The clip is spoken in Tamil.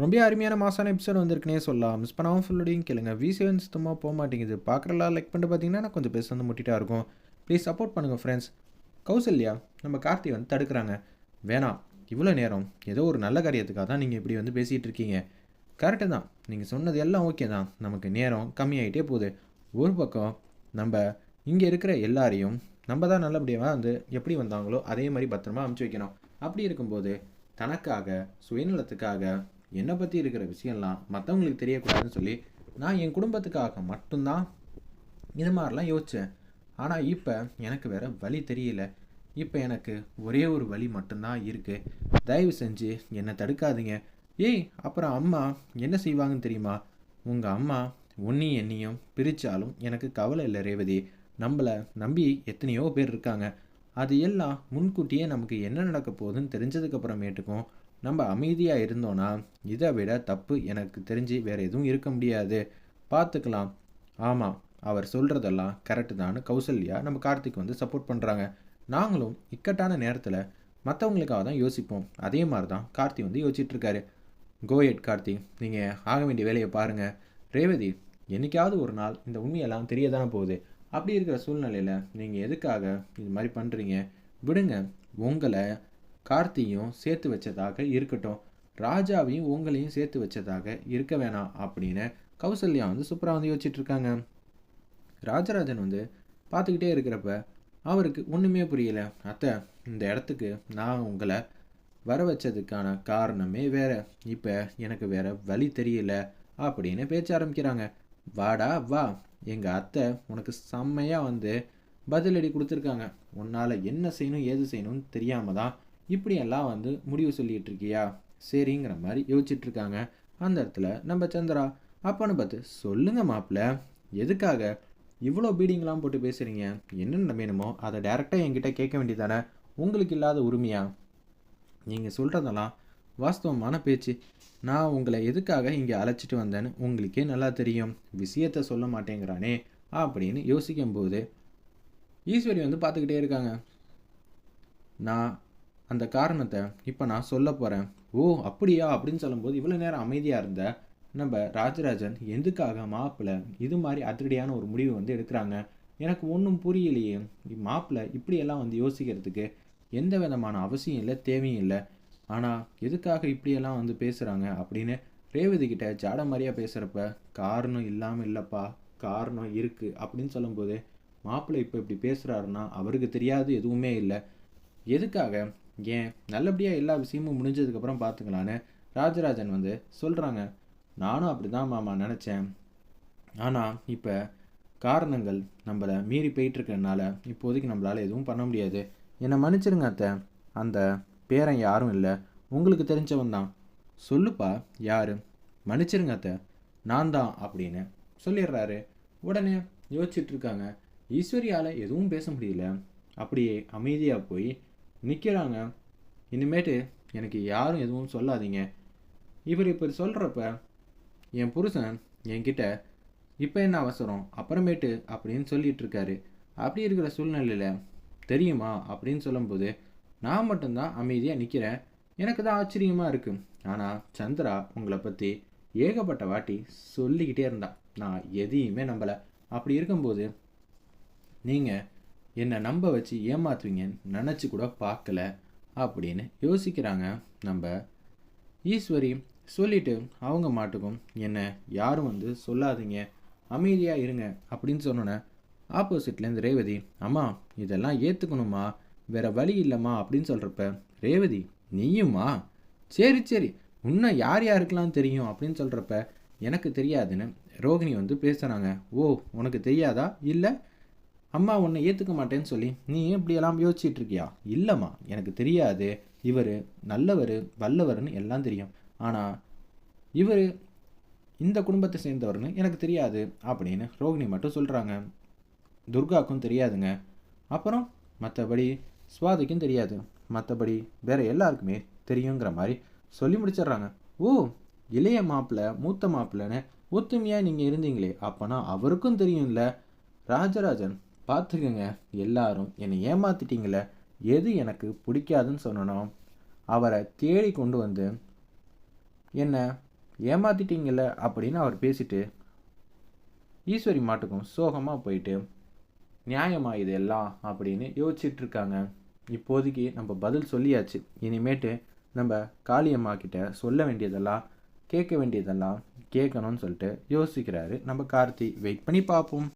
ரொம்ப அருமையான மாசான எபிசோட் வந்திருக்குனே சொல்லலாம். மிஸ் பண்ணாமல் ஃபுல்லோடையும் கேளுங்க. வி சுத்தமாக போக மாட்டேங்குது. பார்க்குறலாம் லைக் பண்ணிட்டு பார்த்தீங்கன்னா நான் கொஞ்சம் பேச வந்து முட்டிட்டா இருக்கும். ப்ளீஸ் சப்போர்ட் பண்ணுங்கள் ஃப்ரெண்ட்ஸ் கௌசல்யா நம்ம கார்த்தி வந்து தடுக்கிறாங்க. வேணாம். இவ்வளோ நேரம் ஏதோ ஒரு நல்ல காரியத்துக்காக தான் நீங்கள் இப்படி வந்து பேசிகிட்டு இருக்கீங்க. கரெக்டு தான். நீங்கள் சொன்னது எல்லாம் ஓகே தான். நமக்கு நேரம் கம்மியாயிட்டே போகுது. ஒரு பக்கம் நம்ம இங்கே இருக்கிற எல்லாரையும் நம்ம தான் நல்லபடியாக வந்து எப்படி வந்தாங்களோ அதே மாதிரி பத்திரமா அமுச்சு வைக்கணும். அப்படி இருக்கும்போது தனக்காக சுயநலத்துக்காக என்னை பற்றி இருக்கிற விஷயம்லாம் மற்றவங்களுக்கு தெரியக்கூடாதுன்னு சொல்லி நான் என் குடும்பத்துக்காக மட்டும்தான் இது மாதிரிலாம் யோசித்தேன் ஆனால் இப்போ எனக்கு வேறு வழி தெரியல. இப்போ எனக்கு ஒரே ஒரு வழி மட்டும்தான் இருக்குது தயவு செஞ்சு என்னை தடுக்காதீங்க. ஏய் அப்புறம் அம்மா என்ன செய்வாங்கன்னு தெரியுமா? உங்கள் அம்மா உன்னையும் என்னையும் பிரித்தாலும் எனக்கு கவலை இல்லை ரேவதி. நம்மளை நம்பி எத்தனையோ பேர் இருக்காங்க. அது எல்லாம் முன்கூட்டியே நமக்கு என்ன நடக்க போகுதுன்னு தெரிஞ்சதுக்கப்புறமேட்டுக்கும் நம்ம அமைதியாக இருந்தோன்னா இதை விட தப்பு எனக்கு தெரிஞ்சு வேறு எதுவும் இருக்க முடியாது. பார்த்துக்கலாம் ஆமாம் அவர் சொல்கிறதெல்லாம் கரெக்டு தான். கௌசல்யா நம்ம கார்த்திக் வந்து சப்போர்ட் பண்ணுறாங்க நாங்களும் இக்கட்டான நேரத்தில் மற்றவங்களுக்காக தான் யோசிப்போம். அதே மாதிரி தான் கார்த்தி வந்து யோசிச்சுட்ருக்காரு கோயட் கார்த்தி. நீங்கள் ஆக வேண்டிய வேலையை பாருங்கள் ரேவதி என்னைக்காவது ஒரு நாள் இந்த உண்மையெல்லாம் தெரிய தானே போகுது. அப்படி இருக்கிற சூழ்நிலையில் நீங்கள் எதுக்காக இது மாதிரி பண்ணுறீங்க விடுங்க. உங்களை கார்த்தியும் சேர்த்து வச்சதாக இருக்கட்டும். ராஜாவையும் உங்களையும் சேர்த்து வச்சதாக இருக்க வேணாம் அப்படின்னு கௌசல்யா வந்து சூப்பராக வந்து யோசிச்சுட்டு இருக்காங்க. ராஜராஜன் வந்து பார்த்துக்கிட்டே இருக்கிறப்ப அவருக்கு ஒன்றுமே புரியல. அத்தை இந்த இடத்துக்கு நான் உங்களை வர வச்சதுக்கான காரணமே வேற. இப்போ எனக்கு வேற வழி தெரியல அப்படின்னு பேச்ச ஆரம்பிக்கிறாங்க. வாடா வா. எங்கள் அத்தை உனக்கு செம்மையாக வந்து பதிலடி கொடுத்துருக்காங்க. உன்னால் என்ன செய்யணும் ஏது செய்யணும்னு தெரியாமல் தான் இப்படியெல்லாம் வந்து முடிவு சொல்லிட்டு இருக்கியா சரிங்கிற மாதிரி யோசிச்சுட்டு இருக்காங்க அந்த இடத்துல நம்ம சந்திரா அப்பான்னு பார்த்து சொல்லுங்க மாப்பிள்ள எதுக்காக இவ்வளோ பீடிங்லாம் போட்டு பேசுகிறீங்க என்னென்ன வேணுமோ அதை டேரெக்டாக என்கிட்ட கேட்க வேண்டியதானே? உங்களுக்கு இல்லாத உரிமையா? நீங்கள் சொல்கிறதெல்லாம் வாஸ்தவமான பேச்சு. நான் உங்களை எதுக்காக இங்கே அழைச்சிட்டு வந்தேன்னு உங்களுக்கே நல்லா தெரியும். விஷயத்த சொல்ல மாட்டேங்கிறானே அப்படின்னு யோசிக்கும்போது ஈஸ்வரி வந்து பார்த்துக்கிட்டே இருக்காங்க. நான் அந்த காரணத்தை இப்போ நான் சொல்ல போகிறேன் ஓ அப்படியா? அப்படின்னு சொல்லும்போது இவ்வளோ நேரம் அமைதியாக இருந்த நம்ம ராஜராஜன் எதுக்காக மாப்பிள்ளை இது மாதிரி அதிரடியான ஒரு முடிவு வந்து எடுக்கிறாங்க? எனக்கு ஒன்றும் புரியலையே. மாப்பிள்ளை இப்படியெல்லாம் வந்து யோசிக்கிறதுக்கு எந்த விதமான அவசியம் இல்லை தேவையும் இல்லை. ஆனால் எதுக்காக இப்படியெல்லாம் வந்து பேசுகிறாங்க அப்படின்னு ரேவதி கிட்ட ஜாட மாதிரியாக பேசுகிறப்ப காரணம் இல்லாமல் இல்லைப்பா காரணம் இருக்குது அப்படின்னு சொல்லும்போது மாப்பிள்ளை இப்போ இப்படி பேசுகிறாருன்னா அவருக்கு தெரியாது எதுவுமே இல்லை. எதுக்காக ஏன்? நல்லபடியாக எல்லா விஷயமும் முடிஞ்சதுக்கப்புறம் பார்த்துக்கலான்னு ராஜராஜன் வந்து சொல்கிறாங்க நானும் அப்படி தான் மாமா நினச்சேன். ஆனால் இப்போ காரணங்கள் நம்மளை மீறி போயிட்டுருக்கனால இப்போதைக்கு நம்மளால் எதுவும் பண்ண முடியாது. என்னை மன்னிச்சிருங்க அத்தை. அந்த பேரன் யாரும் இல்லை. உங்களுக்கு தெரிஞ்சவன் தான். சொல்லுப்பா யார்? மன்னிச்சிருங்க அத்தை. நான் தான் அப்படின்னு சொல்லிடுறாரு. உடனே யோசிச்சுட்ருக்காங்க ஈஸ்வரியால் எதுவும் பேச முடியல. அப்படியே அமைதியாக போய் நிற்கிறாங்க இனிமேட்டு எனக்கு யாரும் எதுவும் சொல்லாதீங்க. இவர் இப்போ சொல்கிறப்ப என் புருஷன் என்கிட்ட இப்போ என்ன அவசரம்? அப்புறமேட்டு அப்படின்னு சொல்லிட்டு இருக்காரு அப்படி இருக்கிற சூழ்நிலையில் தெரியுமா? அப்படின்னு சொல்லும்போது நான் மட்டும்தான் அமைதியாக நிற்கிறேன் எனக்கு தான் ஆச்சரியமாக இருக்குது ஆனால் சந்திரா உங்களை பற்றி ஏகப்பட்ட வாட்டி சொல்லிக்கிட்டே இருந்தான் நான் எதையுமே நம்பலை. அப்படி இருக்கும்போது நீங்கள் என்னை நம்ப வச்சு ஏமாத்துவீங்கன்னு நினச்சி கூட பார்க்கல அப்படின்னு யோசிக்கிறாங்க. நம்ம ஈஸ்வரி சொல்லிட்டு அவங்க மாட்டுக்கும் என்ன யாரும் வந்து சொல்லாதீங்க. அமைதியாக இருங்க. அப்படின்னு சொன்னோன்னே ஆப்போசிட்லேருந்து ரேவதி அம்மா இதெல்லாம் ஏற்றுக்கணுமா வேற வழி இல்லைம்மா. அப்படின்னு சொல்கிறப்ப ரேவதி நீயுமா சரி சரி. இன்னும் யார் யாருக்கெல்லாம் தெரியும்? அப்படின்னு சொல்கிறப்ப எனக்கு தெரியாதுன்னு ரோகிணி வந்து பேசுகிறாங்க ஓ உனக்கு தெரியாதா? இல்லை? அம்மா உன்னை ஏற்றுக்க மாட்டேன்னு சொல்லி நீ ஏன் இப்படியெல்லாம் யோசிச்சுட்டு இருக்கியா இல்லைம்மா எனக்கு தெரியாது. இவர் நல்லவர் வல்லவர்னு எல்லாம் தெரியும். ஆனால் இவர் இந்த குடும்பத்தை சேர்ந்தவர்னு எனக்கு தெரியாது அப்படின்னு ரோகிணி மட்டும் சொல்கிறாங்க துர்காக்கும் தெரியாதுங்க. அப்புறம் மற்றபடி சுவாதிக்கும் தெரியாது. மற்றபடி வேற எல்லாருக்குமே தெரியுங்கிற மாதிரி சொல்லி முடிச்சிடுறாங்க. ஓ இளைய மாப்பிள்ளை மூத்த மாப்பிள்ளைன்னு ஒத்துமையாக நீங்கள் இருந்தீங்களே அப்போனா அவருக்கும் தெரியும்ல. ராஜராஜன் பார்த்துக்குங்க எல்லாரும். என்னை ஏமாத்திட்டீங்களே? எது எனக்கு பிடிக்காதுன்னு சொன்னனோ? அவரை தேடி கொண்டு வந்து என்னை ஏமாத்திட்டீங்கள? அப்படின்னு அவர் பேசிட்டு ஈஸ்வரி மாட்டுக்கும் சோகமாக போயிட்டு நியாயமா இது எல்லாம் அப்படின்னு யோசிச்சுட்டு இருக்காங்க இப்போதைக்கு நம்ம பதில் சொல்லியாச்சு. இனிமேட்டு நம்ம காளியம்மா கிட்ட சொல்ல வேண்டியதெல்லாம் கேட்க வேண்டியதெல்லாம் கேட்கணும்னு சொல்லிட்டு யோசிக்கிறாரு நம்ம கார்த்தி. வெயிட் பண்ணி பார்ப்போம்.